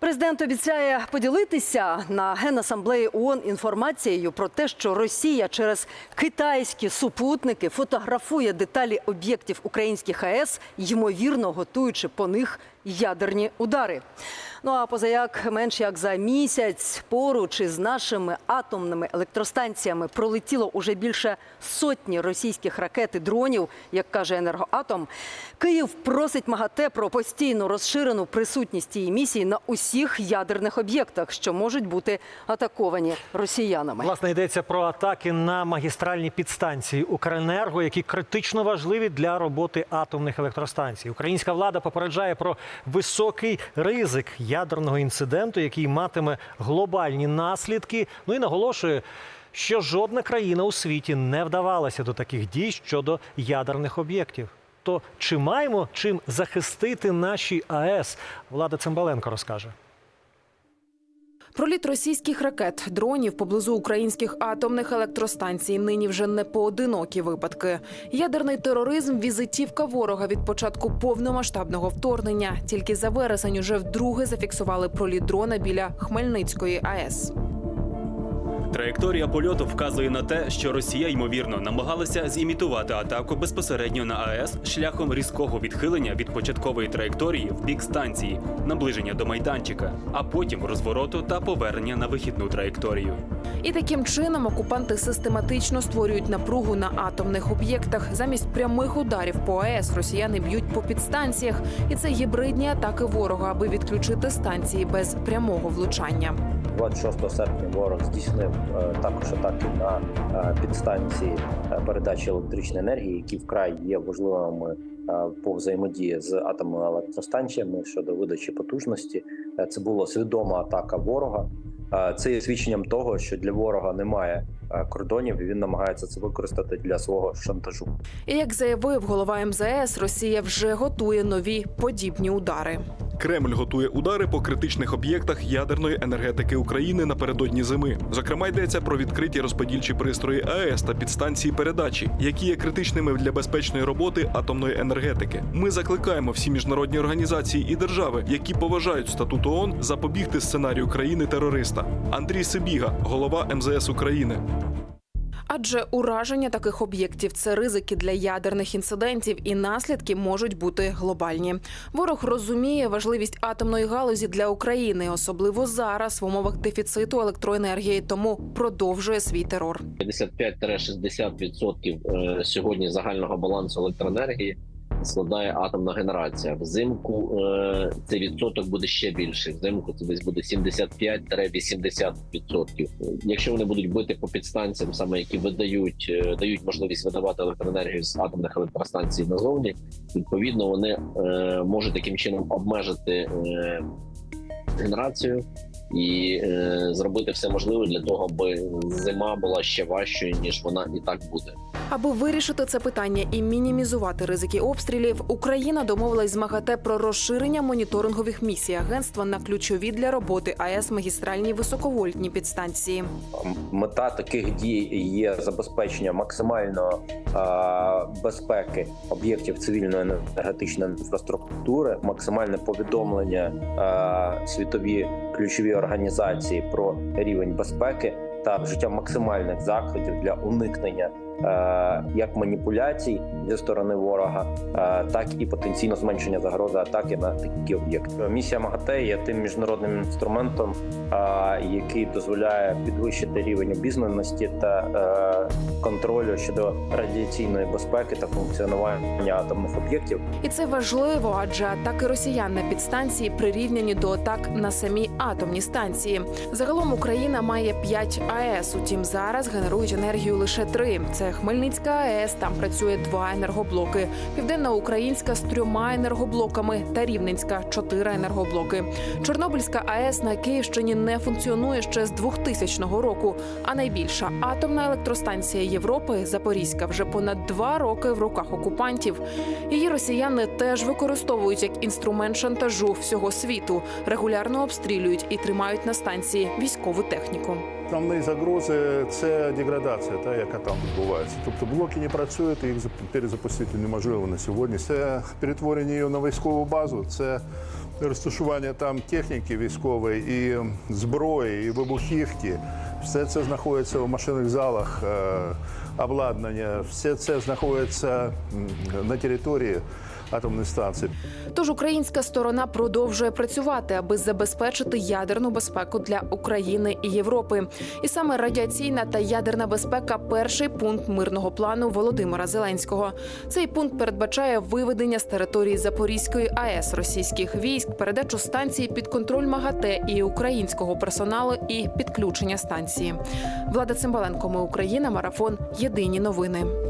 Президент обіцяє поділитися на генасамблеї ООН інформацією про те, що Росія через китайські супутники фотографує деталі об'єктів українських АЕС, ймовірно готуючи по них ядерні удари. Ну а позаяк менш як за місяць поруч із нашими атомними електростанціями пролетіло уже більше сотні російських ракет і дронів, як каже енергоатом. Київ просить МАГАТЕ про постійну розширену присутність цієї місії на усіх ядерних об'єктах, що можуть бути атаковані росіянами. Власне йдеться про атаки на магістральні підстанції Укренерго, які критично важливі для роботи атомних електростанцій. Українська влада попереджає про високий ризик ядерного інциденту, який матиме глобальні наслідки. Ну і наголошує, що жодна країна у світі не вдавалася до таких дій щодо ядерних об'єктів. То чи маємо чим захистити наші АЕС? Влада Цимбаленко розкаже. Проліт російських ракет, дронів поблизу українських атомних електростанцій нині вже не поодинокі випадки. Ядерний тероризм візитівка ворога від початку повномасштабного вторгнення. Тільки за вересень уже вдруге зафіксували проліт дрона біля Хмельницької АЕС. Траєкторія польоту вказує на те, що Росія ймовірно намагалася зімітувати атаку безпосередньо на АЕС шляхом різкого відхилення від початкової траєкторії в бік станції, наближення до майданчика, а потім розвороту та повернення на вихідну траєкторію. І таким чином окупанти систематично створюють напругу на атомних об'єктах. Замість прямих ударів по АЕС росіяни б'ють по підстанціях, і це гібридні атаки ворога, аби відключити станції без прямого влучання. 26 серпня ворог здійснив е, також атаки на е, підстанції е, передачі електричної енергії, які вкрай є важливими по взаємодії з атомними електростанціями щодо видачі потужності. Це була свідома атака ворога. Це є свідченням того, що для ворога немає кордонів, і він намагається це використати для свого шантажу. І як заявив голова МЗС, Росія вже готує нові подібні удари. Кремль готує удари по критичних об'єктах ядерної енергетики України напередодні зими. Зокрема, йдеться про відкриті розподільчі пристрої АЕС та підстанції передачі, які є критичними для безпечної роботи атомної енергетики. Ми закликаємо всі міжнародні організації і держави, які поважають статут ООН, запобігти сценарію країни терориста. Андрій Сибіга, голова МЗС України. Адже ураження таких об'єктів це ризики для ядерних інцидентів, і наслідки можуть бути глобальні. Ворог розуміє важливість атомної галузі для України, особливо зараз в умовах дефіциту електроенергії, тому продовжує свій терор. 55-60% е, сьогодні загального балансу електроенергії складає атомна генерація. Взимку е, цей відсоток буде ще більший. Взимку це десь буде 75-80%. Якщо вони будуть бити по підстанціям, саме які видають, е, дають можливість видавати електроенергію з атомних електростанцій назовні, відповідно вони е, можуть таким чином обмежити е, генерацію і е, зробити все можливе для того, аби зима була ще важчою ніж вона і так буде. Аби вирішити це питання і мінімізувати ризики обстрілів, Україна домовилась з МАГАТЕ про розширення моніторингових місій агентства на ключові для роботи АЕС магістральні високовольтні підстанції. Мета таких дій є забезпечення максимально е, безпеки об'єктів цивільної енергетичної інфраструктури, максимальне повідомлення е, світові ключові організації про рівень безпеки та вжиття максимальних заходів для уникнення як маніпуляцій зі сторони ворога, е, так і потенційно зменшення загрози атаки на такі об'єкти. Місія МАГАТЕ є тим міжнародним інструментом, е, який дозволяє підвищити рівень обізнаності та е, контролю щодо радіаційної безпеки та функціонування атомних об'єктів. І це важливо, адже атаки росіян на підстанції прирівняні до атак на самі атомні станції. Загалом Україна має 5 АЕС. Утім, зараз генерують енергію лише три. Це Хмельницька АЕС. Там працює два енергоблоки. Південна Українська з трьома енергоблоками та Рівненська чотири енергоблоки. Чорнобильська АЕС на Київщині не функціонує ще з 2000 року. А найбільша атомна електростанція Європи Запорізька вже понад два роки в руках окупантів. Її росіяни теж використовують як інструмент шантажу всього світу, регулярно обстрілюють і тримають на станції військову техніку. Основні загрози це деградація, та яка там відбувається. Тобто блоки не працюють, їх зап- перезапустити неможливо на сьогодні. Це перетворення її на військову базу, це розташування там техніки військової, і зброї, і вибухівки. Все це знаходиться в машинних залах е, обладнання, все це знаходиться на території атомної станції. Тож українська сторона продовжує працювати, аби забезпечити ядерну безпеку для України і Європи. І саме радіаційна та ядерна безпека перший пункт мирного плану Володимира Зеленського. Цей пункт передбачає виведення з території Запорізької АЕС російських військ, передачу станції під контроль МАГАТЕ і українського персоналу і підключення станції. Влада Цимбаленко, ми Україна, марафон. Єдині новини.